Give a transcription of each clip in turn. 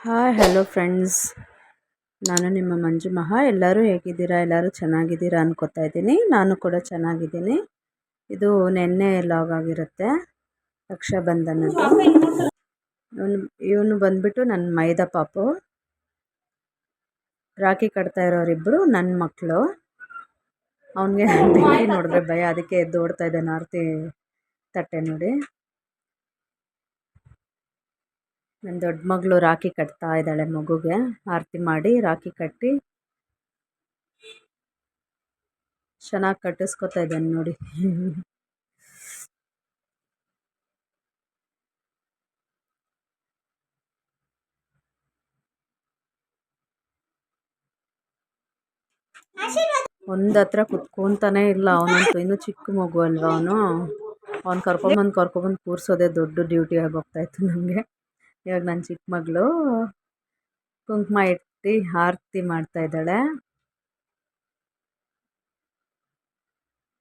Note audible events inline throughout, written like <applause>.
Hi hello friends ನಾನು ನಿಮ್ಮ ಮಂಜು ಮಹಾ. ಎಲ್ಲರೂ ಹೇಗಿದ್ದೀರಾ? ಎಲ್ಲರೂ ಚೆನ್ನಾಗಿದ್ದೀರಾ ಅನ್ಕೋತಾ ಇದ್ದೀನಿ. ನಾನು ಕೂಡ ಚೆನ್ನಾಗಿದ್ದೀನಿ. ಇದು ನೆನ್ನೆ ಲಾಗ್ ಆಗಿರುತ್ತೆ. ರಕ್ಷಾಬಂಧನದ್ದು. ಇವನು ಇವನು ಬಂದ್ಬಿಟ್ಟು ನನ್ನ ಮೈದಾ ಪಾಪು. ರಾಖಿ ಕಟ್ತಾ ಇರೋರಿಬ್ಬರು ನನ್ನ ಮಕ್ಕಳು ಅವನಿಗೆ <laughs> ಬೆಂಕಿ ನೋಡಿದ್ರೆ ಭಯ. ಅದಕ್ಕೆ ಎದ್ದು ಓಡ್ತಾ ಇದ್ದಾನೆ ಆರತಿ ತಟ್ಟೆ ನೋಡಿ. ನನ್ನ ದೊಡ್ಡ ಮಗಳು ರಾಖಿ ಕಟ್ತಾ ಇದ್ದಾಳೆ ಮಗುಗೆ. ಆರತಿ ಮಾಡಿ ರಾಖಿ ಕಟ್ಟಿ ಚೆನ್ನಾಗಿ ಕಟ್ಟಿಸ್ಕೊತಾ ಇದ್ದಾನೆ ನೋಡಿ. ಒಂದು ಹತ್ರ ಕುತ್ಕೊತಾನೆ ಇಲ್ಲ. ಅವನಂತೂ ಇನ್ನೂ ಚಿಕ್ಕ ಮಗು ಅಲ್ವಾ ಅವನು? ಅವ್ನು ಕರ್ಕೊಂಬಂದು ಕರ್ಕೊಬಂದು ಕೂರಿಸೋದೇ ದೊಡ್ಡ ಡ್ಯೂಟಿ ಆಗಿ ಹೋಗ್ತಾಯಿತ್ತು ನನಗೆ ಇವಾಗ ನನ್ನ ಚಿಕ್ಕ ಮಗಳು ಕುಂಕುಮ ಇಟ್ಟು ಆರತಿ ಮಾಡ್ತಾ ಇದ್ದಾಳೆ.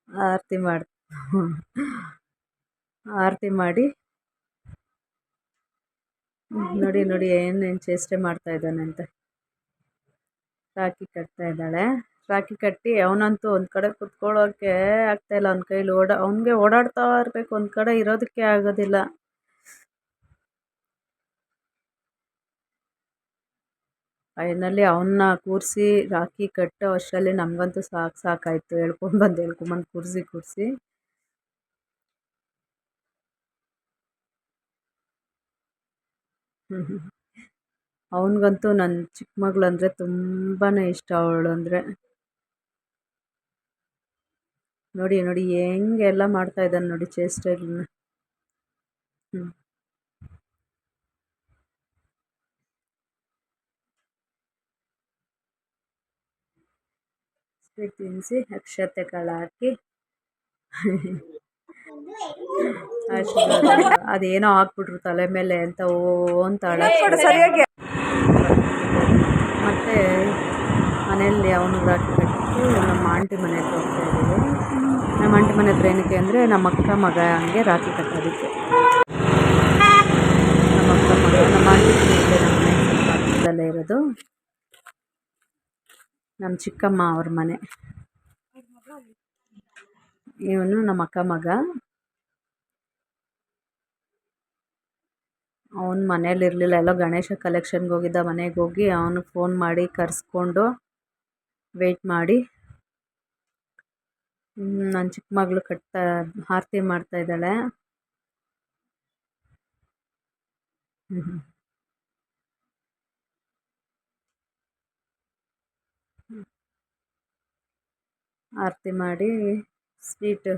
ಆರತಿ ಮಾಡಿ ಆರತಿ ಮಾಡಿ ನೋಡಿ ನೋಡಿ ಏನೇನು ಚೇಷ್ಟೆ ಮಾಡ್ತಾ ಇದ್ದಾನೆ ಅಂತ ಕಟ್ತಾ ಇದ್ದಾಳೆ. ರಾಖಿ ಕಟ್ಟಿ ಅವನಂತೂ ಒಂದು ಕಡೆ ಕುತ್ಕೊಳ್ಳೋಕ್ಕೆ ಆಗ್ತಾಯಿಲ್ಲ ಅವ್ನ ಕೈಲಿ ಓಡಾ, ಅವನಿಗೆ ಓಡಾಡ್ತಾ ಇರಬೇಕು. ಒಂದು ಕಡೆ ಇರೋದಕ್ಕೆ ಆಗೋದಿಲ್ಲ. ಫೈನಲಿ ಅವನ್ನ ಕೂರಿಸಿ, ರಾಖಿ ಕಟ್ಟೋ ಅಷ್ಟರಲ್ಲಿ ನಮಗಂತೂ ಸಾಕು ಸಾಕಾಯಿತು. ಎಳ್ಕೊಂಬಂದು ಎಳ್ಕೊಂಬಂದು ಕೂರಿಸಿ ಕೂರಿಸಿ. ಹ್ಞೂ ಅವನಿಗಂತೂ ನನ್ನ ಚಿಕ್ಕ ಮಗಳಂದರೆ ತುಂಬಾ ಇಷ್ಟ ಅವಳು ಅಂದರೆ. ನೋಡಿ ನೋಡಿ, ಹೆಂಗೆಲ್ಲ ಮಾಡ್ತಾಯಿದ್ದಾನೆ ನೋಡಿ ಚೇಷ್ಟೆಗಳನ್ನ ಸ್ವೀಟ್ ತಿನ್ನಿಸಿ ಅಕ್ಷತೆಗಳಾಕಿ ಅದೇನೋ ಹಾಕ್ಬಿಟ್ರು ತಲೆ ಮೇಲೆ ಅಂತ ಓ ಅಂತ ಸರಿಯಾಗಿ ಮತ್ತು ಮನೆಯಲ್ಲಿ ಅವನು ರಾಖಿ ಕಟ್ಟಿಟ್ಟು ನಮ್ಮ ಆಂಟಿ ಮನೆ ಹತ್ರ ಹೋಗ್ತಾ ಇದ್ದೀವಿ. ನಮ್ಮ ಆಂಟಿ ಮನೆ ಹತ್ರ ಏನಕ್ಕೆ ಅಂದರೆ ನಮ್ಮ ಅಕ್ಕ ಮಗ ಹಂಗೆ ರಾಖಿ ಕಟ್ಟೋದಕ್ಕೆ ನಮ್ಮ ಅಕ್ಕ ಮಗ ನಮ್ಮ ಆಂಟಿ ಮನೆ ಇರೋದು. ನಮ್ಮ ಚಿಕ್ಕಮ್ಮ ಅವ್ರ ಮನೆ. ಇವನು ನಮ್ಮ ಅಕ್ಕ ಮಗ. ಅವನು ಮನೇಲಿ ಇರಲಿಲ್ಲ. ಎಲ್ಲೋ ಗಣೇಶ ಕಲೆಕ್ಷನ್ಗೆ ಹೋಗಿದ್ದ ಮನೆಗೆ ಹೋಗಿ ಅವನು ಫೋನ್ ಮಾಡಿ ಕರೆಸ್ಕೊಂಡು ವೆಯ್ಟ್ ಮಾಡಿ. ನನ್ನ ಚಿಕ್ಕ ಮಗಳು ಕಟ್ತಾ, ಆರತಿ ಮಾಡ್ತಾ ಇದ್ದಾಳೆ. ಆರತಿ ಮಾಡಿ ಸ್ವೀಟ್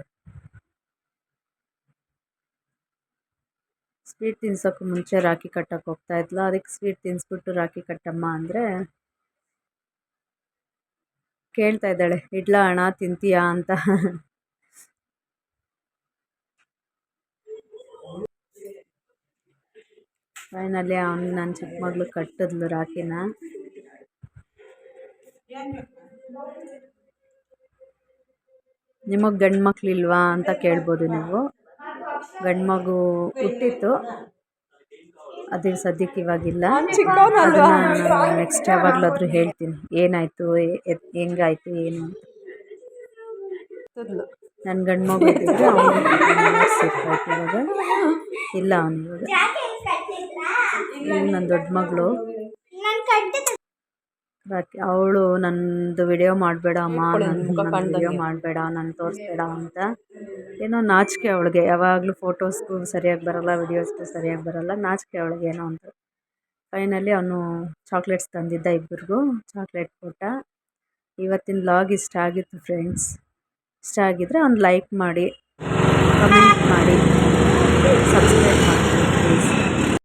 ಸ್ವೀಟ್ ತಿನ್ಸೋಕ್ಕೂ ಮುಂಚೆ ರಾಖಿ ಹೋಗ್ತಾ ಇದ್ಲ. ಅದಕ್ಕೆ ಸ್ವೀಟ್ ತಿನ್ನಿಸ್ಬಿಟ್ಟು ರಾಖಿ ಕಟ್ಟಮ್ಮ ಅಂದರೆ ಕೇಳ್ತಾ ಇದ್ದಾಳೆ, ಇಡ್ಲ ಅಣ್ಣ ತಿಂತೀಯಾ ಅಂತ. ಫೈನಲಿ ಅವ್ನು ನನ್ನ ಚಿಕ್ಕ ಮಗಳು ಕಟ್ಟಿದ್ಲು ರಾಖಿನ. ನಿಮಗೆ ಗಂಡು ಮಕ್ಕಳಿಲ್ವಾ ಅಂತ ಕೇಳ್ಬೋದು ನೀವು. ಗಂಡು ಮಗು ಹುಟ್ಟಿತ್ತು. ಅದು ಸದ್ಯಕ್ಕೆ ಇವಾಗಿಲ್ಲ. ಅದನ್ನು ನೆಕ್ಸ್ಟ್ ಯಾವಾಗಲಾದರೂ ಹೇಳ್ತೀನಿ. ಏನಾಯಿತು ಹೆಂಗಾಯ್ತು ಏನು ಅಂತ. ನನ್ನ ಗಂಡು ಮಗು ಇವಾಗ. ಇಲ್ಲ ಅವನು ಇವಾಗ. ನನ್ನ ದೊಡ್ಡ ಮಗಳು. ರಾಕಿ ಅವಳು ನನ್ನದು ವಿಡಿಯೋ ಮಾಡಬೇಡ ಅಮ್ಮ ನನ್ನ ವಿಡಿಯೋ ಮಾಡಬೇಡ ನಾನು ತೋರಿಸ್ಬೇಡ ಅಂತ. ಏನೋ ನಾಚಿಕೆ ಅವಳಿಗೆ. ಯಾವಾಗಲೂ ಫೋಟೋಸ್ಗೂ ಸರಿಯಾಗಿ ಬರೋಲ್ಲ ವಿಡಿಯೋಸ್ಗೂ ಸರಿಯಾಗಿ ಬರೋಲ್ಲ. ನಾಚಿಕೆ ಅವಳಿಗೆ ಏನೋ ಅಂತ ಫೈನಲಿ ಅವನು ಚಾಕ್ಲೇಟ್ಸ್ ತಂದಿದ್ದ ಇಬ್ಬರಿಗೂ ಚಾಕ್ಲೇಟ್ ಕೊಟ್ಟ. ಇವತ್ತಿನ ಲಾಗ್ ಇಷ್ಟ ಆಗಿತ್ತು ಫ್ರೆಂಡ್ಸ್ ಇಷ್ಟ ಆಗಿದ್ದರೆ ಒಂದು ಲೈಕ್ ಮಾಡಿ ಕಮೆಂಟ್ ಮಾಡಿ ಸಬ್ಸ್ಕ್ರೈಬ್ ಮಾಡಿ.